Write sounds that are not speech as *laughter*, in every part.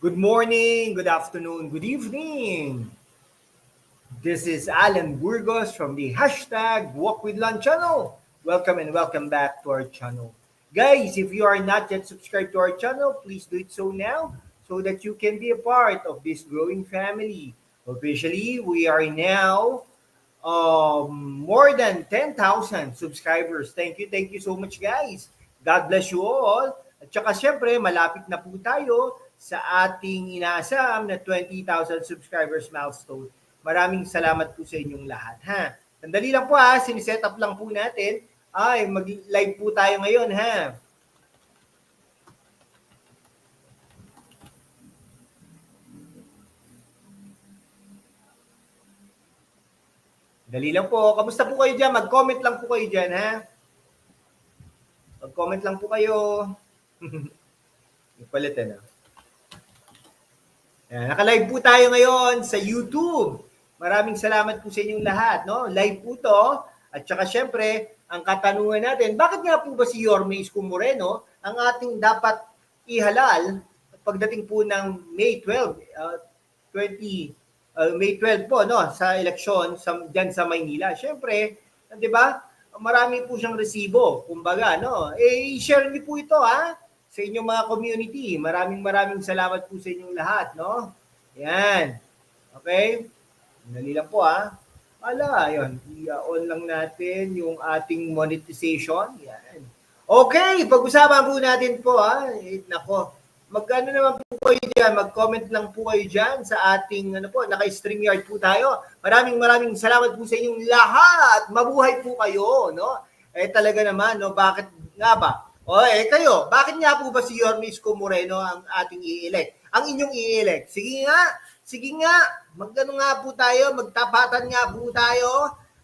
Good morning, good afternoon, good evening. This is Alan Burgos from the hashtag Walk with Lunch channel. Welcome and welcome back to our channel. Guys, if you are not yet subscribed to our channel, please do it so now so that you can be a part of this growing family. Officially, we are now um, more than 10,000 subscribers. Thank you, thank you so much guys. God bless you all. At saka syempre, malapit na po tayo sa ating inaasam na 20,000 subscribers milestone. Maraming salamat po sa inyong lahat. Ha? Sandali lang po ha, siniset up lang po natin. Ay, mag-live po tayo ngayon ha. Dali lang po. Kamusta po kayo dyan? Mag-comment lang po kayo dyan, ha? Mag-comment lang po kayo. *laughs* Ipalitan na. Ayan, naka-live po tayo ngayon sa YouTube. Maraming salamat po sa inyong lahat. No? Live po to. At saka syempre, ang katanungan natin, bakit nga po ba si Yorme Isko Moreno ang ating dapat ihalal pagdating po ng May 12, uh, 20, uh, May 12 po no sa eleksyon sa diyan sa Maynila. Syempre, 'di ba? Marami po siyang resibo, kumbaga, no? Eh i-share niyo po ito ha sa inyong mga community. Maraming maraming salamat po sa inyong lahat, no? Yan. Okay? Dali lang po ha. Ala, yun. I-on lang natin yung ating monetization. Yan. Okay, pag-usapan po natin po ha. Eh, nako, magkano naman po kayo dyan? Mag-comment lang po kayo dyan sa ating, ano po, naka-StreamYard po tayo. Maraming maraming salamat po sa inyong lahat. Mabuhay po kayo, no? Eh talaga naman, no? Bakit nga ba? O eh kayo, bakit nga po ba si Yorme Isko Moreno ang ating i-elect? Ang inyong i-elect? Sige nga, sige nga, magkano nga po tayo, magtapatan nga po tayo.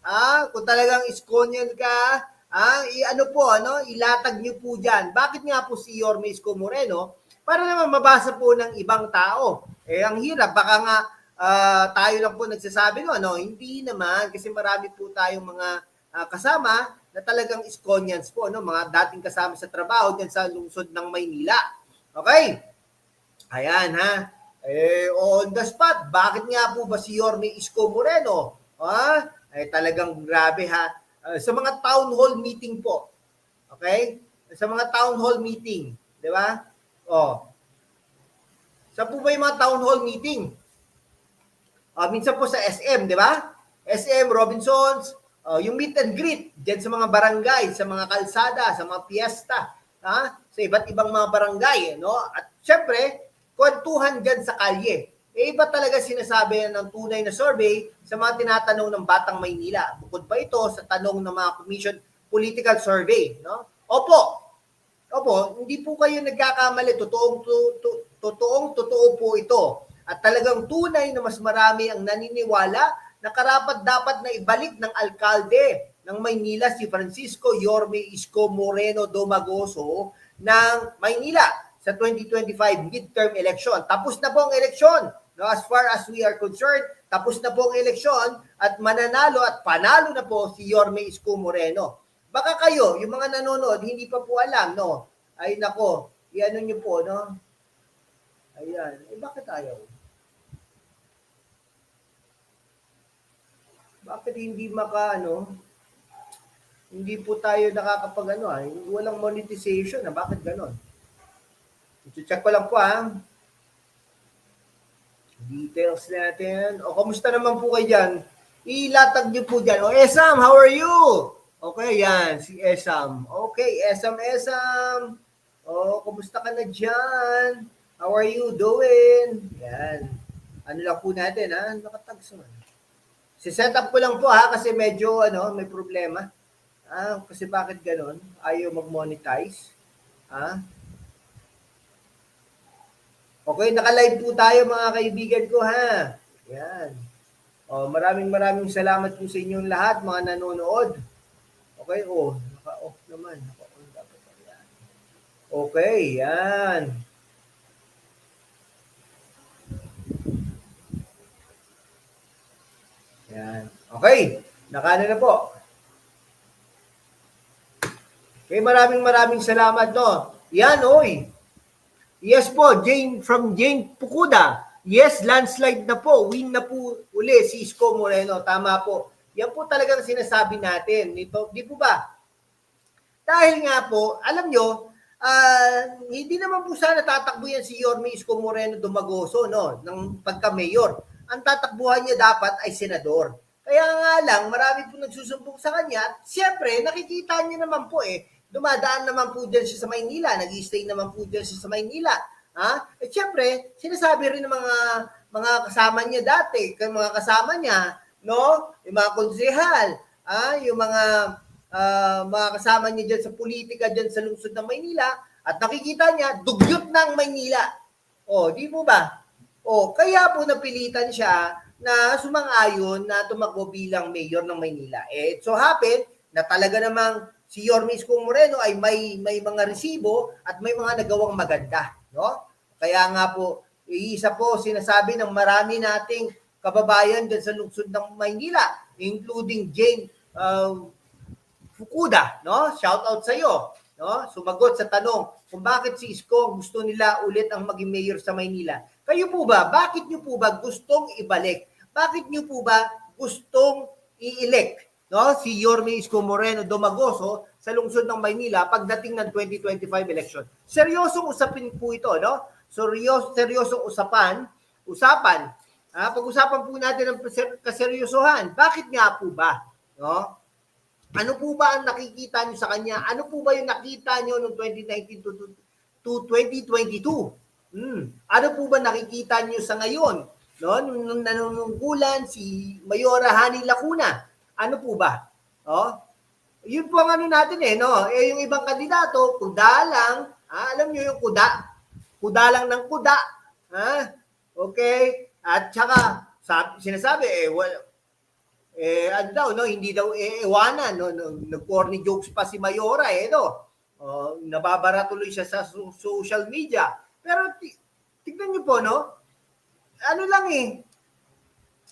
Ah, kung talagang Iskonian ka, ah, i-ano po, ano, ilatag niyo po diyan. Bakit nga po si Yorme Isko Moreno? Para naman mabasa po ng ibang tao. Eh, ang hirap, baka nga ah, tayo lang po nagsasabi no, ano, hindi naman, kasi marami po tayong mga ah, kasama na talagang Iskonians po, no, mga dating kasama sa trabaho diyan sa lungsod ng Maynila. Okay? Ayan ha. Eh, on the spot, bakit nga po ba si Yorme Isko Moreno? Ha? Eh, talagang grabe ha. Uh, sa mga town hall meeting po. Okay? Sa mga town hall meeting. Di ba? Oh. Sa po ba yung mga town hall meeting? Uh, minsan po sa SM, di ba? SM, Robinsons, uh, yung meet and greet diyan sa mga barangay, sa mga kalsada, sa mga piyesta, ha? sa iba't ibang mga barangay, no? At syempre, kwentuhan dyan sa kalye. E iba talaga sinasabi ng tunay na survey sa mga tinatanong ng Batang Maynila. Bukod pa ito sa tanong ng mga Commission Political Survey. No? Opo, opo, hindi po kayo nagkakamali. Totoong, to, to, totoong totoo po ito. At talagang tunay na mas marami ang naniniwala na karapat dapat na ibalik ng alkalde ng Maynila si Francisco Yorme Isko Moreno Domagoso ng Maynila sa 2025 midterm election. Tapos na po ang eleksyon. No, as far as we are concerned, tapos na po ang eleksyon at mananalo at panalo na po si Yorme Isko Moreno. Baka kayo, yung mga nanonood, hindi pa po alam, no? Ay nako, iano nyo po, no? Ayan. Eh, bakit ayaw? Bakit hindi maka, ano? Hindi po tayo nakakapag, ano, ah, walang monetization, ah. Bakit ganon? I-check ko lang po ha. Details natin. O, kamusta naman po kayo dyan? Ilatag niyo po dyan. O, Esam, how are you? Okay, yan. Si Esam. Okay, Esam, Esam. O, kamusta ka na dyan? How are you doing? Yan. Ano lang po natin, ha? Nakatags naman. Si setup ko lang po, ha? Kasi medyo, ano, may problema. Ah, kasi bakit ganon? Ayaw mag-monetize. Ha? Okay, naka-live po tayo mga kaibigan ko ha. Yan. Oh, maraming maraming salamat po sa inyong lahat mga nanonood. Okay, oh, naka-off naman. Naka-on dapat. Okay, yan. Yan. Okay, nakano na po. Okay, maraming maraming salamat no. Yan, oy. Yes po, Jane from Jane Pukuda. Yes, landslide na po. Win na po uli si Isko Moreno. Tama po. Yan po talagang sinasabi natin. Ito, di po ba? Dahil nga po, alam nyo, ah, hindi naman po sana tatakbo yan si Yorme Isko Moreno Dumagoso no, ng pagka-mayor. Ang tatakbuhan niya dapat ay senador. Kaya nga lang, marami po nagsusumbong sa kanya. At Siyempre, nakikita niya naman po eh, dumadaan naman po dyan siya sa Maynila, nag stay naman po dyan siya sa Maynila. Ha? At siyempre, sinasabi rin ng mga mga kasama niya dati, kay mga kasama niya, no? Yung mga konsehal, ah, yung mga ah, mga kasama niya dyan sa politika dyan sa lungsod ng Maynila, at nakikita niya, dugyot ng Maynila. O, di po ba? O, kaya po napilitan siya na sumang-ayon na tumakbo bilang mayor ng Maynila. Eh, so happen na talaga namang si Yorme Isko Moreno ay may may mga resibo at may mga nagawang maganda, no? Kaya nga po, isa po sinasabi ng marami nating kababayan dyan sa lungsod ng Maynila, including Jane uh, Fukuda, no? Shout out sa iyo, no? Sumagot sa tanong kung bakit si Isko gusto nila ulit ang maging mayor sa Maynila. Kayo po ba, bakit niyo po ba gustong ibalik? Bakit niyo po ba gustong i-elect no si Yorme Isko Moreno Domagoso sa lungsod ng Maynila pagdating ng 2025 election? Seryosong usapin po ito, no? Seryos, seryosong usapan, usapan. Ah, pag-usapan po natin ng ser- kaseryosohan. Bakit nga po ba? No? Ano po ba ang nakikita nyo sa kanya? Ano po ba yung nakita nyo noong 2019 to, to, to 2022? Hmm. Ano po ba nakikita nyo sa ngayon? No? Nung, nung nanunungkulan si Mayora Hani Lacuna. Ano po ba? Oh? Yun po ang ano natin eh, no? Eh, yung ibang kandidato, kuda lang. Ah, alam nyo yung kuda? Kuda lang ng kuda. Ha? Okay? At saka, sabi, sinasabi, eh, well, eh, ano daw, no, hindi daw iiwanan, no, nag-corny jokes pa si Mayora, eh, no. Oh, nababara tuloy siya sa so- social media. Pero ti- tignan niyo po, no, ano lang eh,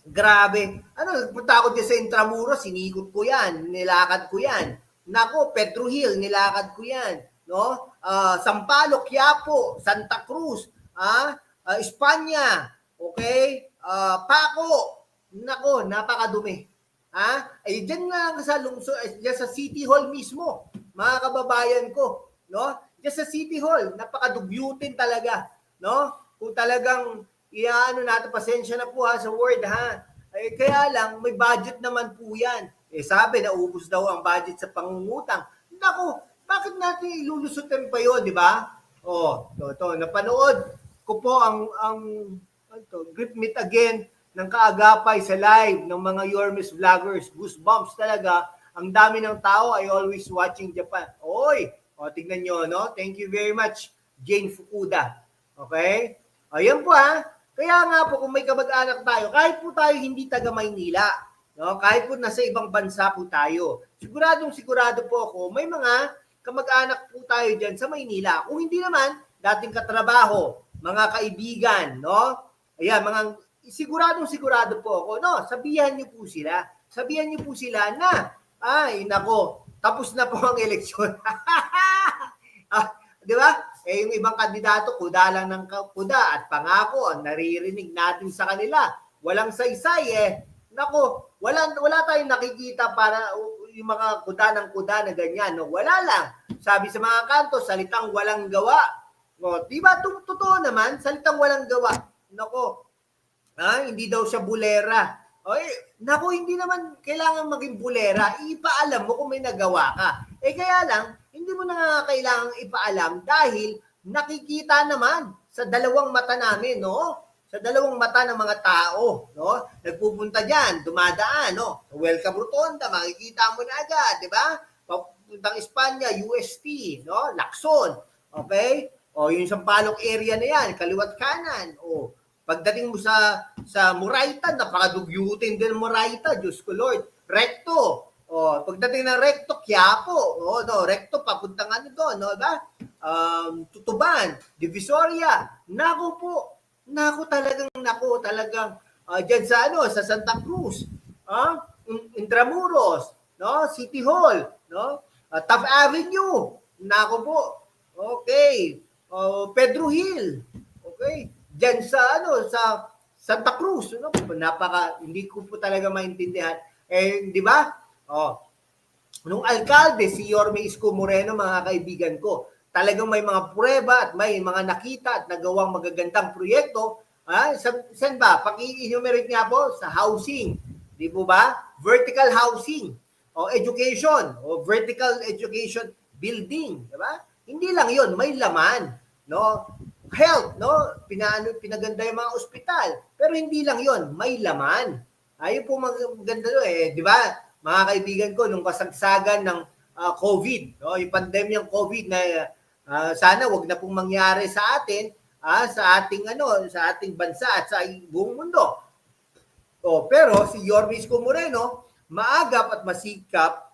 grabe. Ano, punta ako sa Intramuros, sinikot ko yan, nilakad ko yan. Nako, Pedro Hill, nilakad ko yan. No? Ah, Sampaloc, Quiapo, Santa Cruz, ah, ah, Espanya, okay? Ah, Paco, nako, napakadumi. Ha? Ay diyan nga lang sa lungsod, ay, diyan sa City Hall mismo, mga kababayan ko, no? Diyan sa City Hall, napakadugyutin talaga, no? Kung talagang iyaano natin, pasensya na po ha sa word ha. Eh, kaya lang, may budget naman po yan. Eh, sabi, naubos daw ang budget sa pangungutang. Naku, bakit natin ilulusutin pa yun, di ba? Oh, to, to, napanood ko po ang, ang, ano to, Grip Meet Again ng kaagapay sa live ng mga Yormes vloggers. Goosebumps talaga. Ang dami ng tao ay always watching Japan. Oy, o tignan nyo, no? Thank you very much, Jane Fukuda. Okay? Ayan po ha. Kaya nga po kung may kamag-anak tayo, kahit po tayo hindi taga Maynila, no? kahit po nasa ibang bansa po tayo, siguradong sigurado po ako, may mga kamag-anak po tayo dyan sa Maynila. Kung hindi naman, dating katrabaho, mga kaibigan, no? Ayan, mga siguradong sigurado po ako, no? Sabihan niyo po sila. Sabihan niyo po sila na, ay, nako, tapos na po ang eleksyon. *laughs* ah, di ba? Eh, yung ibang kandidato, kuda lang ng kuda at pangako ang naririnig natin sa kanila. Walang saysay eh. Nako, wala, wala tayong nakikita para uh, yung mga kuda ng kuda na ganyan. No? Wala lang. Sabi sa mga kanto, salitang walang gawa. O, di ba? Totoo naman, salitang walang gawa. Nako, ha? hindi daw siya bulera. Oy, nako, hindi naman kailangan maging bulera. Ipaalam mo kung may nagawa ka. Eh kaya lang, hindi mo na nga kailangang ipaalam dahil nakikita naman sa dalawang mata namin, no? Sa dalawang mata ng mga tao, no? Nagpupunta diyan, dumadaan, no? Welcome Rotonda, makikita mo na agad, di ba? Papuntang Espanya, UST, no? Lacson, okay? O yung Sampaloc area na yan, kaliwat kanan, o pagdating mo sa sa Murayta, napakadugyutin din Murayta, Diyos ko Lord. Recto, Oh, pagdating ng Recto, Quiapo, oh, no, Recto papuntang ano doon, no, ba? Um, Tutuban, Divisoria. Nako po. Nako talagang nako talagang uh, diyan sa ano, sa Santa Cruz. Ah, In- Intramuros, no, City Hall, no? Uh, Taft Avenue. Nako po. Okay. oh, Pedro Hill. Okay? Diyan sa ano sa Santa Cruz, ano? Napaka hindi ko po talaga maintindihan. Eh, di ba? Oh. Nung alkalde si Yorme Isko Moreno, mga kaibigan ko, talagang may mga prueba at may mga nakita at nagawang magagandang proyekto. Ah, sa, saan ba? Paki-enumerate nga po sa housing. Di po ba? Vertical housing o education o vertical education building, di ba? Hindi lang 'yon, may laman, no? Health, no? Pinaano pinaganda yung mga ospital. Pero hindi lang 'yon, may laman. Ayun po maganda do eh, di ba? Mga kaibigan ko nung kasagsagan ng ah, COVID, no? Yung pandemyang COVID na ah, sana wag na pong mangyari sa atin, ah, sa ating ano, sa ating bansa at sa buong mundo. Oh, pero si Yorme Isko Moreno, maagap at masikap,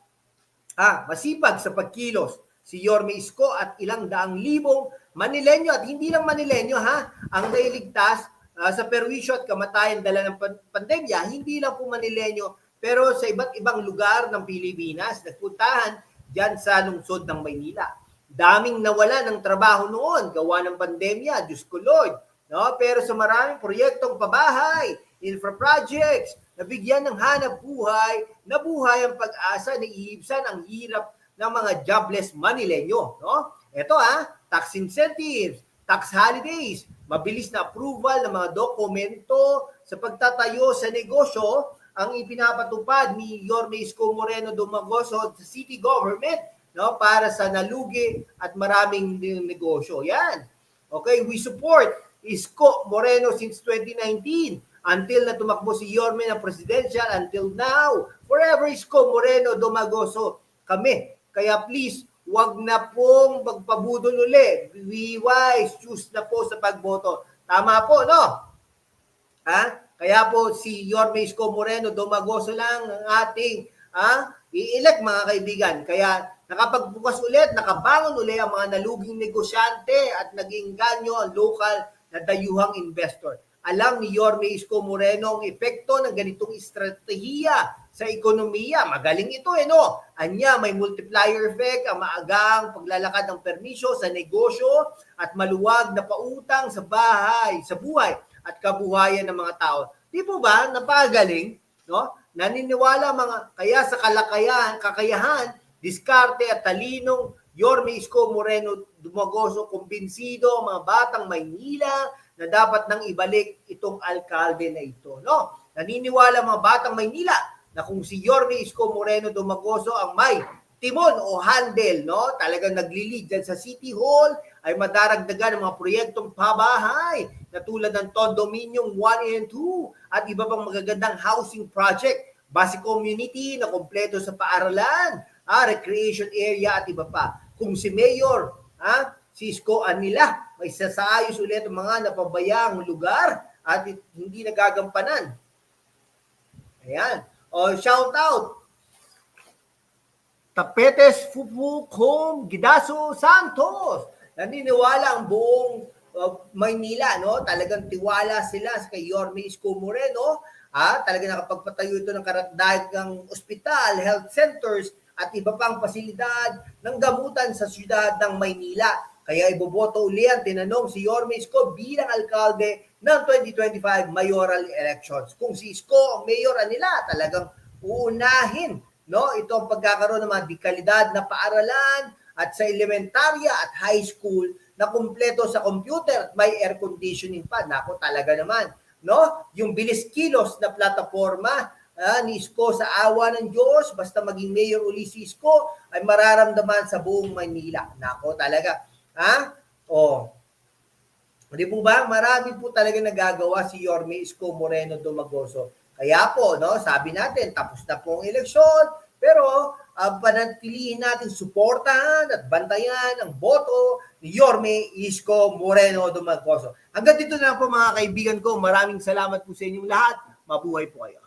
ah, masipag sa pagkilos. Si Yorme Isko at ilang daang libong Manilenyo at hindi lang Manilenyo ha, ang nailigtas ah, sa perwisyo at kamatayan dala ng pan- pandemya, hindi lang po Manilenyo, pero sa iba't ibang lugar ng Pilipinas, nagpuntahan dyan sa lungsod ng Maynila. Daming nawala ng trabaho noon, gawa ng pandemya, Diyos ko Lord. No? Pero sa maraming proyektong pabahay, infra projects, nabigyan ng hanap buhay, nabuhay ang pag-asa na iibsan ang hirap ng mga jobless Manilenyo. No? Ito ah, tax incentives, tax holidays, mabilis na approval ng mga dokumento sa pagtatayo sa negosyo ang ipinapatupad ni Yorme Isko Moreno Dumagoso sa city government no para sa nalugi at maraming negosyo. Yan. Okay, we support Isko Moreno since 2019 until na tumakbo si Yorme na presidential until now. Forever Isko Moreno Dumagoso kami. Kaya please, wag na pong magpabudol uli. Be wise, choose na po sa pagboto. Tama po, no? Ha? Kaya po si Yorme Moreno Dumagoso lang ang ating ha, i-elect mga kaibigan. Kaya nakapagbukas ulit, nakabangon ulit ang mga naluging negosyante at naging ganyo ang local na dayuhang investor. Alam ni Yorme Isko Moreno ang epekto ng ganitong estratehiya sa ekonomiya. Magaling ito eh no. Anya may multiplier effect ang maagang paglalakad ng permisyo sa negosyo at maluwag na pautang sa bahay, sa buhay at kabuhayan ng mga tao. Di po ba napagaling, no? Naniniwala mga kaya sa kalakayan, kakayahan, diskarte at talinong Yorme Isko Moreno Dumagoso kumbinsido ang mga batang Maynila na dapat nang ibalik itong alkalde na ito, no? Naniniwala mga batang Maynila na kung si Yorme Isko Moreno Dumagoso ang may timon o handle, no? Talagang nagli-lead dyan sa City Hall ay madaragdagan ng mga proyektong pabahay na tulad ng Condominium 1 and 2 at iba pang magagandang housing project, basic community na kompleto sa paaralan, ah, recreation area at iba pa. Kung si Mayor, ah, si Isko Anila, may sasaayos ulit ang mga napabayang lugar at hindi nagagampanan. Ayan. O, shout out Tapetes Fufukom Gidaso Santos. Naniniwala ang buong uh, Maynila, no? Talagang tiwala sila sa kay Yorme Isko Moreno. Ah, talaga nakapagpatayo ito ng karagdagang ospital, health centers, at iba pang pasilidad ng gamutan sa siyudad ng Maynila. Kaya iboboto uli ang tinanong si Yorme Isko bilang alkalde ng 2025 mayoral elections. Kung si Isko ang mayor nila, talagang uunahin no? Ito ang pagkakaroon ng mga dekalidad na paaralan at sa elementarya at high school na kumpleto sa computer at may air conditioning pa. Nako talaga naman, no? Yung bilis kilos na plataforma ah, ni Isko sa awa ng Diyos, basta maging mayor uli si Isko, ay mararamdaman sa buong Manila. Nako talaga. Ha? Oh. Di po ba? Marami po talaga nagagawa si Yorme Isko Moreno Dumagoso. Kaya po, no, sabi natin, tapos na po ang eleksyon, pero uh, panatilihin natin suportahan at bantayan ang boto ni Yorme Isko Moreno Dumagoso. Hanggang dito na po mga kaibigan ko. Maraming salamat po sa inyong lahat. Mabuhay po kayo.